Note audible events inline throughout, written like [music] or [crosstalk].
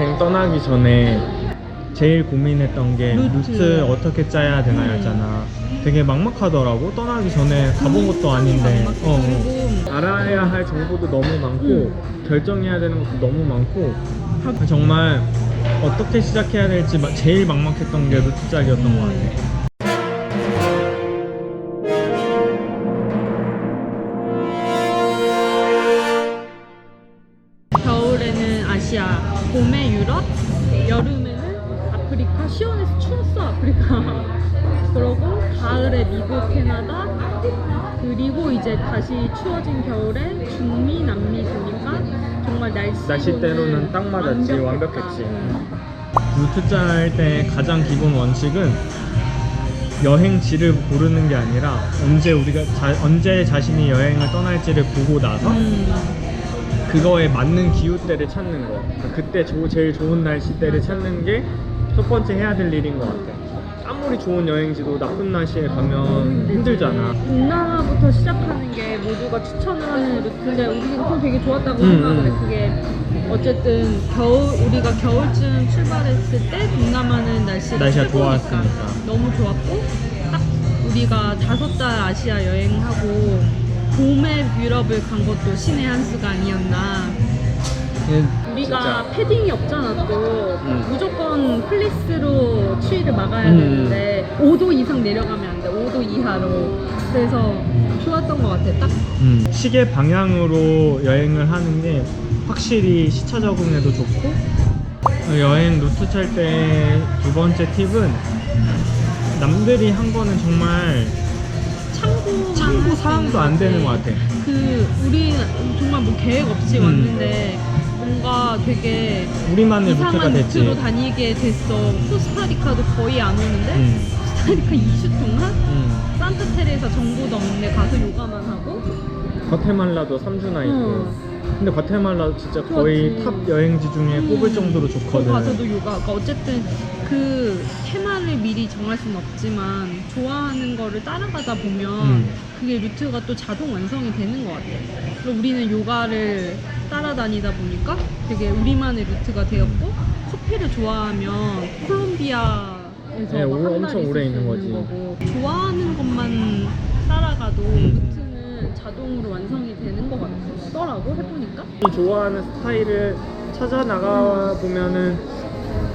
여행 떠나기 전에 제일 고민했던 게 루트. 루트, 어떻게 짜야 되나였잖아. 되게 막막하더라고. 떠나기 전에 가본 것도 아닌데. 막막해. 어, 어. 알아야 할 정보도 너무 많고 음. 결정해야 되는 것도 너무 많고 정말 어떻게 시작해야 될지 마- 제일 막막했던 게 루트 짤이었던 것 같아. 봄에 유럽, 여름에는 아프리카. 시원해서 추웠어 아프리카. [laughs] 그러고 가을에 미국, 캐나다. 그리고 이제 다시 추워진 겨울에 중미, 남미 도니까 정말 날씨 날씨대로는 딱 맞았지. 완벽했지. 응. 루트 짤때 가장 기본 원칙은 여행지를 고르는 게 아니라 언제 우리가 자- 언제 자신이 여행을 떠날지를 보고 나서 음. 그거에 맞는 기후대를 찾는 거. 그러니까 그때 조- 제일 좋은 날씨대를 찾는 게 첫 번째 해야 될 일인 것 같아. 아무리 좋은 여행지도 나쁜 날씨에 가면 힘들잖아. 동남아부터 시작하는 게 모두가 추천을 하는 루트인데 우리는 그건 되게 좋았다고 음, 생각을 해. 음. 그게 어쨌든 겨울 우리가 겨울쯤 출발했을 때 동남아는 날씨가, 날씨가 최고니까 좋았으니까. 너무 좋았고 딱 우리가 다섯 달 아시아 여행하고 유럽을 간 것도 신의 한 수가 아니었나. 우리가 진짜. 패딩이 없잖아 또 음. 무조건 플리스로 추위를 막아야 음. 되는데 5도 이상 내려가면 안 돼 5도 이하로 그래서 좋았던 것 같아 딱 음, 시계 방향으로 여행을 하는 게 확실히 시차 적응에도 좋고 어, 여행 루트 짤 때 두 번째 팁은 남들이 한 거는 정말 참고 참고 사항도 안 되는 것 같아. 그 우리 정말 뭐 계획 없이 음. 왔는데 뭔가 되게 우리만의 루트가 이상한 됐지. 루트로 다니게 됐어 코스타리카도 거의 안 오는데 음, 코스타리카 2주 동안 음. 산타테레사 정보도 없는데 가서 요가만 하고 과테말라도 3주나 있고. 응. 근데 과테말라 진짜 거의 좋았지. 탑 여행지 중에 음. 꼽을 정도로 거기 좋거든. 가서도 요가. 그러니까 어쨌든 그 테마를 미리 정할 수는 없지만 좋아하는 거를 따라가다 보면 음. 그게 루트가 또 자동 완성이 되는 것 같아. 그리고 우리는 요가를 따라다니다 보니까 되게 우리만의 루트가 되었고 커피를 좋아하면 콜롬비아에서 네, 막 오- 한 엄청 있을 오래 수 있는 거지. 거고 좋아하는 것만 따라가도 음. 루트는 자동으로 완성이 것 같더라고 해보니까. 좋아하는 스타일을 찾아 나가 보면은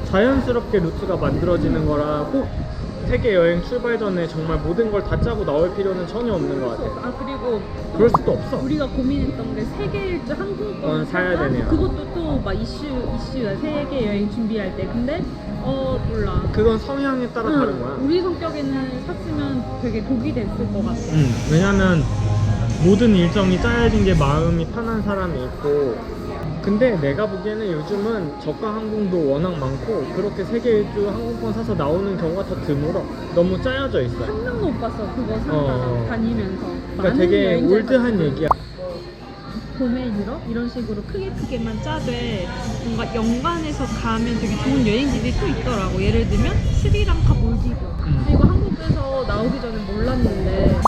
자연스럽게 루트가 만들어지는 거라 꼭 세계 여행 출발 전에 정말 모든 걸 다 짜고 나올 필요는 전혀 없는 것 같아. 아 그리고 그럴 수도 없어. 우리가 고민했던 게 세계 일주 항공권을 어, 사야? 되네요. 그것도 또 막 이슈 이슈야 세계 여행 준비할 때 근데 어 몰라 그건 성향에 따라 응, 다른 거야. 우리 성격에는 샀으면 되게 독이 됐을 것 같아 응, 왜냐면 모든 일정이 짜여진 게 마음이 편한 사람이 있고. 근데 내가 보기에는 요즘은 저가 항공도 워낙 많고 그렇게 세계 일주 항공권 사서 나오는 경우가 더 드물어. 너무 짜여져 있어 한 명도 못 봤어. 그거 사다가 어. 다니면서. 그러니까 많은 되게 올드한 봤어. 얘기야. 봄에 유럽? 이런 식으로 크게 크게만 짜되 뭔가 연관해서 가면 되게 좋은 여행지들이 또 있더라고. 예를 들면 스리랑카 몰디브. 음. 이거 한국에서 나오기 전에 몰랐는데 음,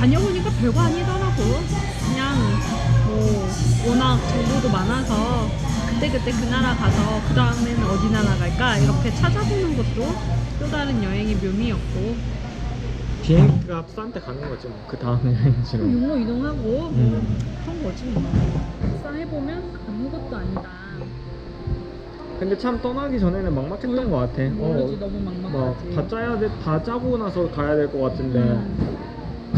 다녀보니까 별거 아니더라고. 그냥 뭐 워낙 정보도 많아서 그때그때 그 나라 가서 그 다음에는 어디 나라 갈까 이렇게 찾아보는 것도 또 다른 여행의 묘미였고. 비행기값 싼데 가는 거지 뭐. 그 다음 여행지로 용로 이동하고 뭐 음. 그런 거지 뭐. 막상 해보면 아무것도 아니다. 근데 참 떠나기 전에는 막막했던 것 같아. 모르지 어, 너무 막막하지. 막 다 짜야 돼, 다 짜고 나서 가야 될 것 같은데. 음,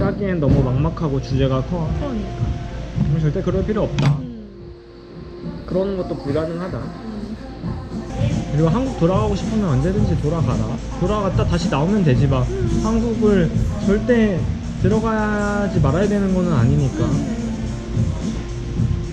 짜기엔 너무 막막하고 주제가 커. 그러니까. 음, 절대 그럴 필요 없다. 음, 그러는 것도 불가능하다. 음. 그리고 한국 돌아가고 싶으면 언제든지 돌아가라. 돌아갔다 다시 나오면 되지 막 한국을 절대 들어가지 말아야 되는 거는 아니니까